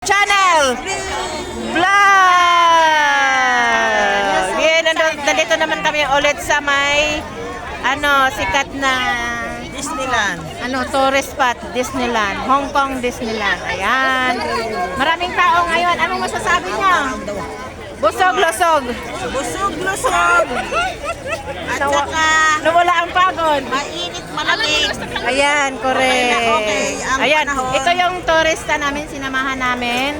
Channel Vlog! Yan, nandun, nandito naman kami ulit sa may ano, sikat na Disneyland. ano, tourist spot, Disneyland, Hong Kong Disneyland. Ayan. Maraming tao ngayon. Anong masasabi niyo? Busog, losog. Busog, lusog. At Nawa- saka, Nawala ang pagod. mainit malamig. Ayan, correct. Okay na, okay. Ang Ayan, panahon. ito yung turista namin, sinamahan namin.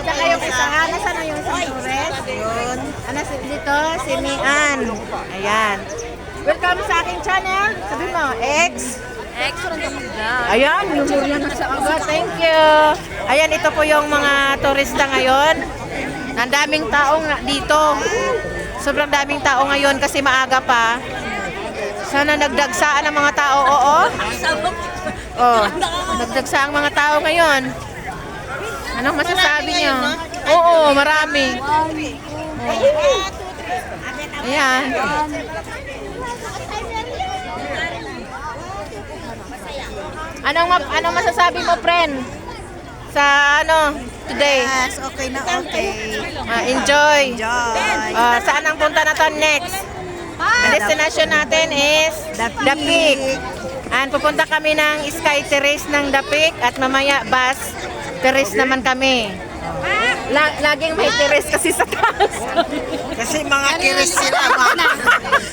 Saka yung isa, nasaan na yung isang tourist? Yun. Ano si dito? Si Mian. Ayan. Welcome sa aking channel. Sabi mo, X. Ayan, lumurya na sa agad. Thank you. Ayan, ito po yung mga turista ngayon. Ang daming tao nga dito. Sobrang daming tao ngayon kasi maaga pa. Sana nagdagsaan ang mga tao. Oo. Oh, nagdagsa ang mga tao ngayon. Anong masasabi niyo? Oo, marami. Ayan. Anong anong masasabi mo, friend? Sa ano today? Yes, okay na okay. Ah, enjoy. Enjoy. Ah, saan ang punta natin next? Ang destination natin is The The Peak. And pupunta kami ng Sky Terrace ng The Peak at mamaya bus terrace naman kami. La- laging may terrace kasi sa taas. Kasi mga kiris sila. mga-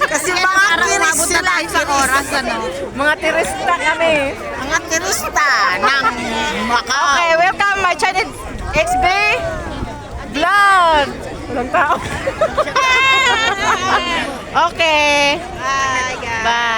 Kasi mga kiris sila. sa oras, ano? Mga terrorista kami. Mga kirista ng Macau. Okay, welcome my channel XB Vlog. Walang tao. Okay. Bye, guys. Bye.